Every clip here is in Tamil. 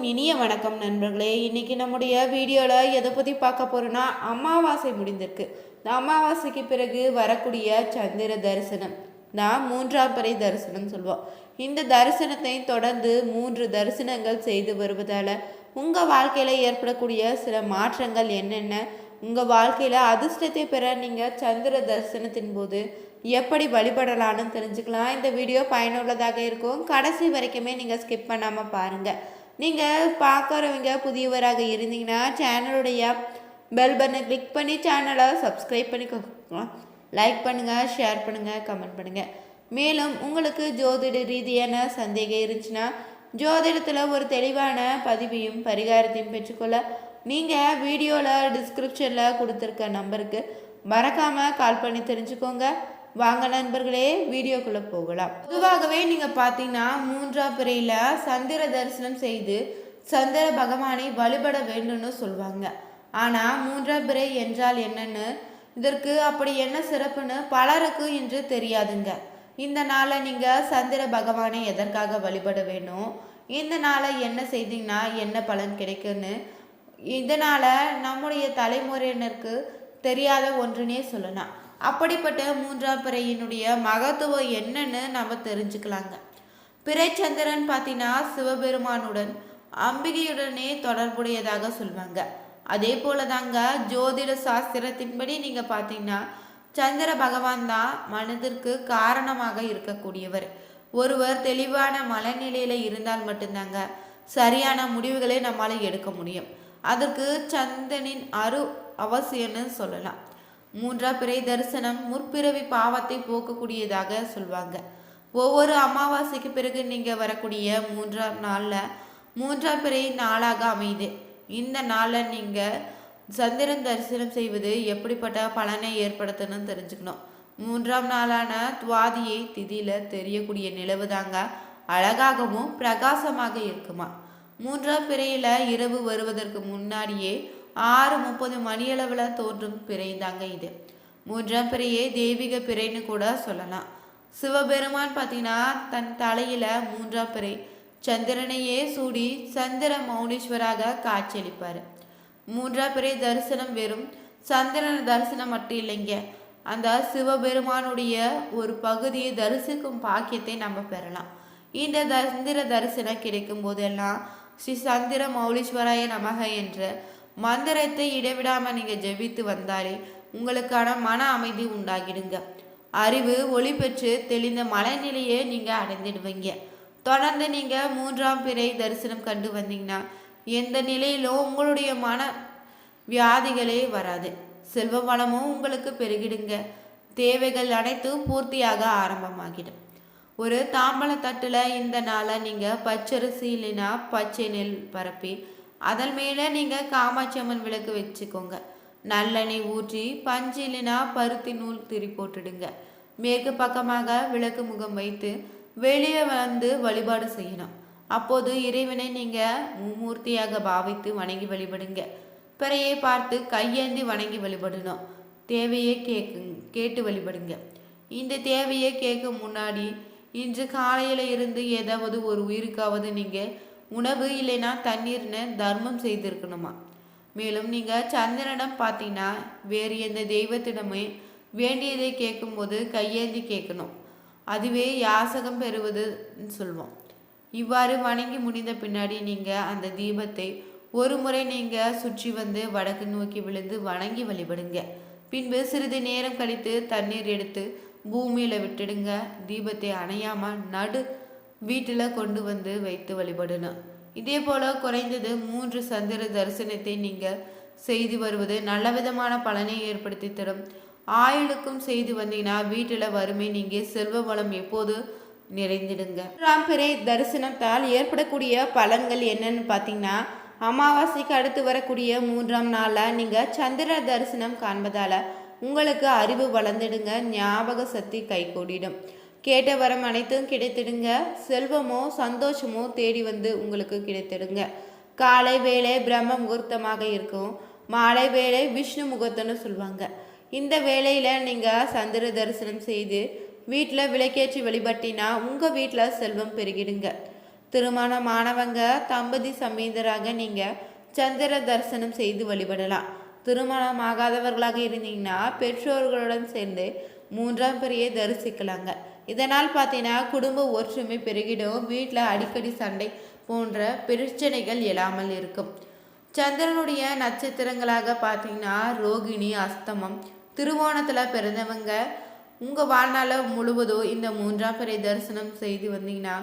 அனைவருக்கும் இனிய வணக்கம் நண்பர்களே. இன்னைக்கு நம்முடைய வீடியோவில் எதை பற்றி பார்க்க போகிறோன்னா அமாவாசை முடிந்திருக்கு. இந்த அமாவாசைக்கு பிறகு வரக்கூடிய சந்திர தரிசனம். நான் மூன்றாம் பறை தரிசனம் சொல்லுவோம் இந்த தரிசனத்தை தொடர்ந்து மூன்று தரிசனங்கள் செய்து வருவதால் உங்கள் வாழ்க்கையில் ஏற்படக்கூடிய சில மாற்றங்கள் என்னென்ன உங்கள் வாழ்க்கையில் அதிர்ஷ்டத்தை பெற நீங்கள் சந்திர தரிசனத்தின் போது எப்படி வழிபடலான்னு தெரிஞ்சுக்கலாம். இந்த வீடியோ பயனுள்ளதாக இருக்கும். கடைசி வரைக்குமே நீங்கள் ஸ்கிப் பண்ணாமல் பாருங்கள் நீங்கள் பார்க்குறவங்க புதியவராக இருந்தீங்கன்னா சேனலுடைய பெல் பட்டனை கிளிக் பண்ணி சேனலை சப்ஸ்கிரைப் பண்ணிக்கலாம் லைக் பண்ணுங்கள் ஷேர் பண்ணுங்கள் கமெண்ட் பண்ணுங்கள் மேலும் உங்களுக்கு ஜோதிட ரீதியான சந்தேகம் இருந்துச்சுன்னா ஜோதிடத்தில் ஒரு தெளிவான பதிவையும் பரிகாரத்தையும் பெற்றுக்கொள்ள நீங்கள் வீடியோவில் டிஸ்கிரிப்ஷனில் கொடுத்துருக்க நம்பருக்கு மறக்காமல் கால் பண்ணி தெரிஞ்சுக்கோங்க. வாங்க நண்பர்களே வீடியோக்குள்ளே போகலாம். பொதுவாகவே நீங்கள் பார்த்தீங்கன்னா மூன்றாம் பிறையில் சந்திர தரிசனம் செய்து சந்திர பகவானை வழிபட வேண்டும்னு சொல்லுவாங்க ஆனால் மூன்றாம் பிறை என்றால் என்னன்னு இதற்கு அப்படி என்ன சிறப்புன்னு பலருக்கு இன்று தெரியாதுங்க. இந்த நாளை நீங்கள் சந்திர பகவானை எதற்காக வழிபட வேணும்? இந்த நாளை என்ன செய்தீங்கன்னா என்ன பலன் கிடைக்குன்னு இதனால் நம்முடைய தலைமுறையினருக்கு தெரியாத ஒன்றுனே சொல்லலாம். அப்படிப்பட்ட மூன்றாம் பிறையினுடைய மகத்துவம் என்னன்னு நம்ம தெரிஞ்சுக்கலாங்க. பிறைச்சந்திரன் பார்த்தீங்கன்னா சிவபெருமானுடன் அம்பிகையுடனே தொடர்புடையதாக சொல்லுவாங்க அதே போல தாங்க ஜோதிட சாஸ்திரத்தின்படி நீங்கள் பார்த்தீங்கன்னா சந்திர பகவான் தான் மனதிற்கு காரணமாக இருக்கக்கூடியவர். ஒருவர் தெளிவான மனநிலையில் இருந்தால் மட்டும்தாங்க சரியான முடிவுகளை நம்மளால் எடுக்க முடியும். அதற்கு சந்தனின் அரு அவசியம்னு சொல்லலாம். மூன்றாம் பிறை தரிசனம் முற்பிறவி பாவத்தை போக்கக்கூடியதாக சொல்லுவாங்க ஒவ்வொரு அமாவாசைக்கு பிறகு நீங்கள் வரக்கூடிய மூன்றாம் நாளில் மூன்றாம் பிறை நாளாக அமையுது. இந்த நாளில் நீங்கள் சந்திரன் தரிசனம் செய்வது எப்படிப்பட்ட பலனை ஏற்படுத்தணும்னு தெரிஞ்சுக்கணும். மூன்றாம் நாளான துவாதியை திதியில் தெரியக்கூடிய நிலவு தாங்க அழகாகவும் பிரகாசமாக இருக்குமா. மூன்றாம் பிறையில் இரவு வருவதற்கு முன்னாடியே ஆறு முப்பது மணியளவில் தோன்றும் பிறை தாங்க இது. மூன்றாம் பிறையே தெய்வீக பிறைன்னு கூட சொல்லலாம். சிவபெருமான் பார்த்தீங்கன்னா தன் தலையில் மூன்றாம் பிறை. சந்திரனையே சூடி சந்திர மௌனீஸ்வராக காட்சியளிப்பார். மூன்றாம் பிறை தரிசனம் வெறும் சந்திரன் தரிசனம் மட்டும் இல்லைங்க. அந்த சிவபெருமானுடைய ஒரு பகுதியை தரிசிக்கும் பாக்கியத்தை நம்ம பெறலாம். இந்த சந்திர தரிசனம் கிடைக்கும் போதெல்லாம் ஸ்ரீ சந்திர மௌலீஸ்வராய நமக என்ற மந்திரத்தை இடைவிடாமல் நீங்கள் ஜெபித்து வந்தாலே உங்களுக்கான மன அமைதி உண்டாகிடுங்க. அறிவு ஒளி பெற்று தெளிந்த மலைநிலையை நீங்கள் அடைந்துடுவீங்க. தொடர்ந்து நீங்கள் மூன்றாம் பிறை தரிசனம் கண்டு வந்தீங்கன்னா எந்த நிலையிலும் உங்களுடைய மன வியாதிகளே வராது. செல்வ வளமும் உங்களுக்கு பெருகிடுங்க. தேவைகள் அனைத்தும் பூர்த்தியாக ஆரம்பமாகிடும். ஒரு தாம்பழத்தட்டில் இந்த நாளை நீங்கள் பச்சரிசி இல்லைன்னா பச்சை நெல் பரப்பி அதன் மேலே நீங்கள் காமாட்சி அம்மன் விளக்கு வச்சுக்கோங்க. நல்லெண்ணெய் ஊற்றி பஞ்சு இல்லைன்னா பருத்தி நூல் திரி போட்டுடுங்க. மேற்கு பக்கமாக விளக்கு முகம் வைத்து வெளியே வந்து வழிபாடு செய்யணும். அப்போது இறைவனை நீங்கள் மும்மூர்த்தியாக பாவித்து வணங்கி வழிபடுங்க. பிறையை பார்த்து கையேந்தி வணங்கி வழிபடணும். தேவையை கேக்கு கேட்டு வழிபடுங்க. இந்த தேவையை கேட்க முன்னாடி இன்று காலையில் இருந்து ஏதாவது ஒரு உயிருக்காவது நீங்கள் உணவு இல்லைன்னா தண்ணீர்னு தர்மம் செய்திருக்கணுமா? மேலும் நீங்கள் சந்திரனிடம் பார்த்தீங்கன்னா வேறு எந்த தெய்வத்திடமே வேண்டியதை கேட்கும்போது கையேந்தி கேட்கணும். அதுவே யாசகம் பெறுவதுன்னு சொல்லுவோம் இவ்வாறு வணங்கி முடிந்த பின்னாடி நீங்கள் அந்த தீபத்தை ஒரு முறை நீங்கள் சுற்றி வந்து வடக்கு நோக்கி விழுந்து வணங்கி வழிபடுங்க. பின்பு சிறிது நேரம் கழித்து தண்ணீர் எடுத்து பூமியில் விட்டுடுங்க. தீபத்தை அணையாமல் நடு வீட்டில் கொண்டு வந்து வைத்து வழிபடணும் இதே போல் குறைந்தது மூன்று சந்திர தரிசனத்தை நீங்கள் செய்து வருவது நல்ல விதமான பலனை ஏற்படுத்தி தரும். ஆயுளுக்கும் செய்து வந்தீங்கன்னா வீட்டில் வறுமை நீங்கள் செல்வ வளம் எப்போது நிறைந்திடுங்க. ராம்பிரை தரிசனத்தால் ஏற்படக்கூடிய பலன்கள் என்னன்னு பார்த்தீங்கன்னா அமாவாசைக்கு அடுத்து வரக்கூடிய மூன்றாம் நாளில் நீங்கள் சந்திர தரிசனம் காண்பதால் உங்களுக்கு அறிவு வளர்ந்துடுங்க ஞாபக சக்தி கைகூடிடும். கேட்ட வரம் அனைத்தும் கிடைத்திடுங்க. செல்வமோ சந்தோஷமோ தேடி வந்து உங்களுக்கு கிடைத்திடுங்க. காலை வேலை பிரம்ம முகூர்த்தமாக இருக்கும். மாலை வேலை விஷ்ணு முகூர்த்தம்னு சொல்லுவாங்க இந்த வேலையில் நீங்கள் சந்திர தரிசனம் செய்து வீட்டில் விளக்கேற்றி வழிபட்டினா உங்கள் வீட்டில் செல்வம் பெருகிடுங்க. திருமணமானவங்க தம்பதி சமேந்தராக நீங்கள் சந்திர தரிசனம் செய்து வழிபடலாம். திருமணம் ஆகாதவர்களாக இருந்தீங்கன்னா பெற்றோர்களுடன் சேர்ந்து மூன்றாம் பிறையை தரிசிக்கலாங்க. இதனால் பார்த்தீங்கன்னா குடும்ப ஒற்றுமை பெருகிடும். வீட்டில் அடிக்கடி சண்டை போன்ற பிரச்சனைகள் எழாமல் இருக்கும். சந்திரனுடைய நட்சத்திரங்களாக பார்த்தீங்கன்னா ரோகிணி அஸ்தமம். திருவோணத்தில் பிறந்தவங்க உங்கள் வாழ்நாள் முழுவதும் இந்த மூன்றாம் பிறை தரிசனம் செய்து வந்தீங்கன்னா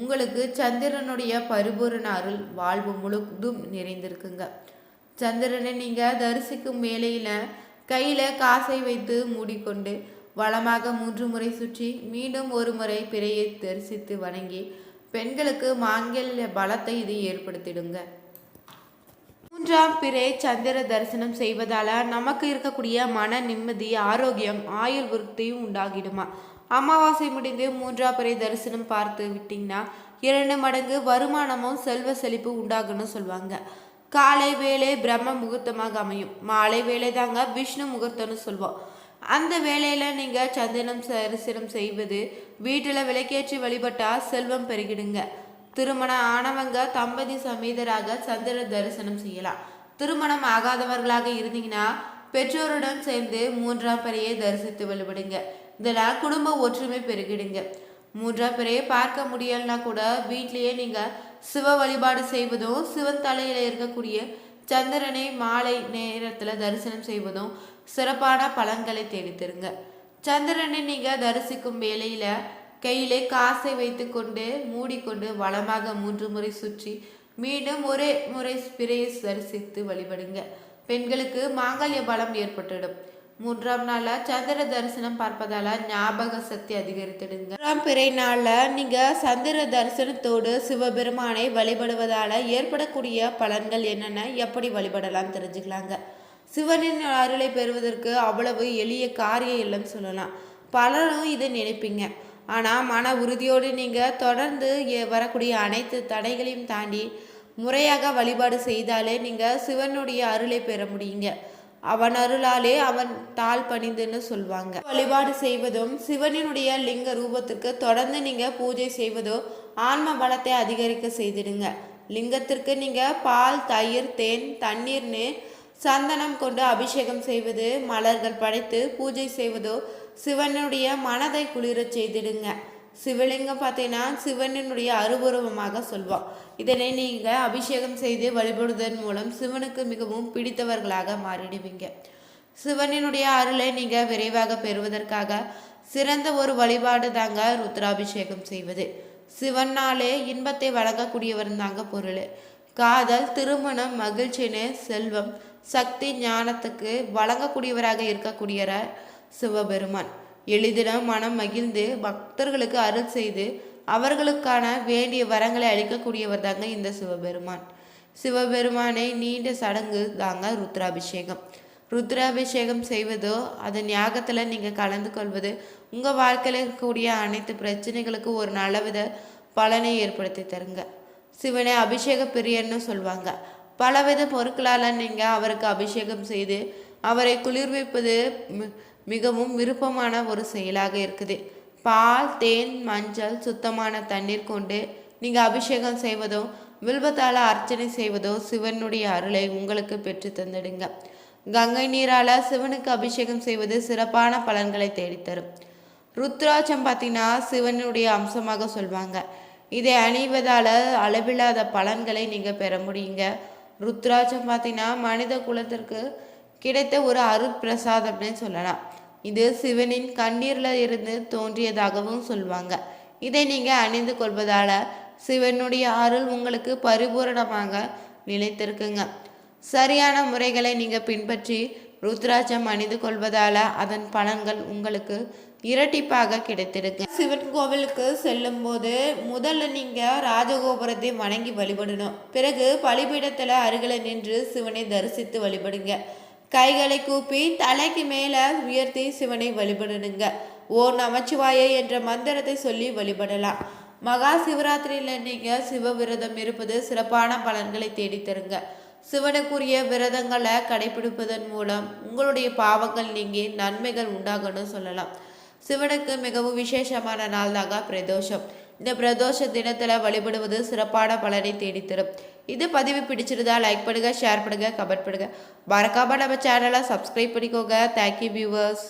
உங்களுக்கு சந்திரனுடைய பரிபூரண அருள் வாழ்வு முழுவதும் நிறைந்திருக்குங்க. சந்திரனை நீங்கள் தரிசிக்கும் வேலையில் கையில் காசை வைத்து மூடிக்கொண்டு வளமாக மூன்று முறை சுற்றி மீண்டும் ஒரு முறை பிறையை தரிசித்து வணங்கி பெண்களுக்கு மாங்கல்ய பலத்தை இது ஏற்படுத்திடுங்க. மூன்றாம் பிறை சந்திர தரிசனம் செய்வதால நமக்கு இருக்கக்கூடிய மன நிம்மதி ஆரோக்கியம் ஆயுள் விருத்தியும் உண்டாகிடுமா? அமாவாசை முடிந்து மூன்றாம் பிறை தரிசனம் பார்த்து விட்டிங்கன்னா இரண்டு மடங்கு வருமானமும் செல்வ செழிப்பு உண்டாகும்னு சொல்லுவாங்க காலை வேலை பிரம்ம முகூர்த்தமாக அமையும். மாலை வேலை தாங்க விஷ்ணு முகூர்த்தம்னு சொல்லுவோம் அந்த வேலையில் நீங்கள் சந்தனம் தரிசனம் செய்வது வீட்டில் விளக்கேற்றி வழிபட்டால் செல்வம் பெருகிடுங்க. திருமணம் ஆனவங்க தம்பதி சமீதராக சந்திர தரிசனம் செய்யலாம். திருமணம் ஆகாதவர்களாக இருந்தீங்கன்னா பெற்றோருடன் சேர்ந்து மூன்றாம் பிறையை தரிசித்து வழிபடுங்க. இதெல்லாம் குடும்ப ஒற்றுமை பெருகிடுங்க. மூன்றாம் பிறையை பார்க்க முடியலனா கூட வீட்லேயே நீங்கள் சிவ வழிபாடு செய்வதும் சிவன் தலையில் இருக்கக்கூடிய சந்திரனை மாலை நேரத்தில் தரிசனம் செய்வதும் சிறப்பான பலன்களை தேடித்தருங்க சந்திரனை நீங்கள் தரிசிக்கும் வேளையில் கையிலே காசை வைத்துக்கொண்டு மூடிக்கொண்டு வளமாக மூன்று முறை சுற்றி மீண்டும் ஒரே முறை பிறையை தரிசித்து வழிபடுங்க. பெண்களுக்கு மாங்கல்ய பலம் ஏற்பட்டுடும் மூன்றாம் நாளாக சந்திர தரிசனம் பார்ப்பதால ஞாபக சக்தி அதிகரித்திடுங்க. மூன்றாம் பிறை நாளில் நீங்க சந்திர தரிசனத்தோடு சிவபெருமானை வழிபடுவதால ஏற்படக்கூடிய பலன்கள் என்னென்ன? எப்படி வழிபடலாம் தெரிஞ்சுக்கலாங்க. சிவனின் அருளை பெறுவதற்கு அவ்வளவு எளிய காரியம் இல்லைன்னு சொல்லலாம். பலரும் இதை நினைப்பீங்க. ஆனால் மன உறுதியோடு நீங்கள் தொடர்ந்து வரக்கூடிய அனைத்து தடைகளையும் தாண்டி முறையாக வழிபாடு செய்தாலே நீங்கள் சிவனுடைய அருளை பெற முடியுங்க. அவன் அருளாலே அவன் தாழ் பணிந்துன்னு சொல்லுவாங்க வழிபாடு செய்வதும் சிவனினுடைய லிங்க ரூபத்துக்கு தொடர்ந்து நீங்கள் பூஜை செய்வதோ ஆன்ம பலத்தை அதிகரிக்க செய்திடுங்க. லிங்கத்திற்கு நீங்கள் பால் தயிர் தேன் தண்ணீர்னு சந்தனம் கொண்டு அபிஷேகம் செய்வது மலர்கள் படைத்து பூஜை செய்வதோ சிவனுடைய மனதை குளிரச் செய்திடுங்க. சிவலிங்கம் பார்த்தீங்கன்னா சிவனினுடைய அருபூர்வமாக சொல்வான் இதனை நீங்கள் அபிஷேகம் செய்து வழிபடுவதன் மூலம் சிவனுக்கு மிகவும் பிடித்தவர்களாக மாறிடுவீங்க. சிவனினுடைய அருளை நீங்கள் விரைவாக பெறுவதற்காக சிறந்த ஒரு வழிபாடு தாங்க ருத்ராபிஷேகம் செய்வது. சிவனாலே இன்பத்தை வழங்கக்கூடியவர் தாங்க பொருள். காதல் திருமணம் மகிழ்ச்சின்னு செல்வம் சக்தி ஞானத்துக்கு வழங்கக்கூடியவராக இருக்கக்கூடியவர் சிவபெருமான். எளிதிடம் மனம் மகிழ்ந்து பக்தர்களுக்கு அருள் செய்து அவர்களுக்கான வேண்டிய வரங்களை அளிக்கக்கூடியவர் தாங்க இந்த சிவபெருமான். சிவபெருமானை நீண்ட சடங்கு தாங்க ருத்ராபிஷேகம். ருத்ராபிஷேகம் செய்வதோ அதன் ஞாகத்தில் நீங்கள் கலந்து கொள்வது உங்கள் வாழ்க்கையில் இருக்கக்கூடிய அனைத்து பிரச்சனைகளுக்கும் ஒரு நல்லவித பலனை ஏற்படுத்தி தருங்க. சிவனை அபிஷேக பிரியன்னு சொல்லுவாங்க பலவித பொருட்களால் நீங்கள் அவருக்கு அபிஷேகம் செய்து அவரை குளிர்விப்பது மிகவும் விருப்பமான ஒரு செயலாக இருக்குது. பால் தேன் மஞ்சள் சுத்தமான தண்ணீர் கொண்டு நீங்கள் அபிஷேகம் செய்வதோ வில்வத்தால் அர்ச்சனை செய்வதோ சிவனுடைய அருளை உங்களுக்கு பெற்று தந்துடுங்க. கங்கை நீரால் சிவனுக்கு அபிஷேகம் செய்வது சிறப்பான பலன்களை தேடித்தரும். ருத்ராட்சம் பார்த்தீங்கன்னா சிவனுடைய அம்சமாக சொல்வாங்க. இதை அணிவதால் அளவில்லாத பலன்களை நீங்கள் பெற முடியுங்க. ருத்ராட்சம் பார்த்தீங்கன்னா மனித குலத்திற்கு கிடைத்த ஒரு அருட்பிரசாதம்னு சொல்லலாம். இது சிவனின் கண்ணீரில் இருந்து தோன்றியதாகவும் சொல்லுவாங்க இதை நீங்கள் அணிந்து கொள்வதால் சிவனுடைய அருள் உங்களுக்கு பரிபூரணமாக நிலைத்திருக்குங்க. சரியான முறைகளை நீங்கள் பின்பற்றி ருத்ராட்சம் அணிந்து கொள்வதால் அதன் பலன்கள் உங்களுக்கு இரட்டிப்பாக கிடைத்திருக்கு சிவன் கோவிலுக்கு செல்லும் போது முதல்ல நீங்கள் ராஜகோபுரத்தை வணங்கி வழிபடணும். பிறகு பலிபீடத்தில் அருகில் நின்று சிவனை தரிசித்து வழிபடுங்க. கைகளை கூப்பி தலைக்கு மேலே உயர்த்தி சிவனை வழிபடணுங்க. ஓ நமச்சிவாய என்ற மந்திரத்தை சொல்லி வழிபடலாம். மகா சிவராத்திரியில் நீங்கள் சிவ விரதம் இருப்பது சிறப்பான பலன்களை தேடித்தருங்க சிவனுக்குரிய விரதங்களை கடைபிடிப்பதன் மூலம் உங்களுடைய பாவங்கள் நீங்கி நன்மைகள் உண்டாகணும்னு சொல்லலாம். சிவனுக்கு மிகவும் விசேஷமான நாள் தாங்க பிரதோஷம். இந்த பிரதோஷ தினத்தில் வழிபடுவது சிறப்பான பலனை தேடித்தரும். இது பதிவு பிடிச்சிருந்தா லைக் பண்ணுங்கள் ஷேர் பண்ணுங்கள் கமெண்ட் பண்ணுங்கள் மறக்காமல் நம்ம சேனலை சப்ஸ்கிரைப் பண்ணிக்கோங்க. Thank you viewers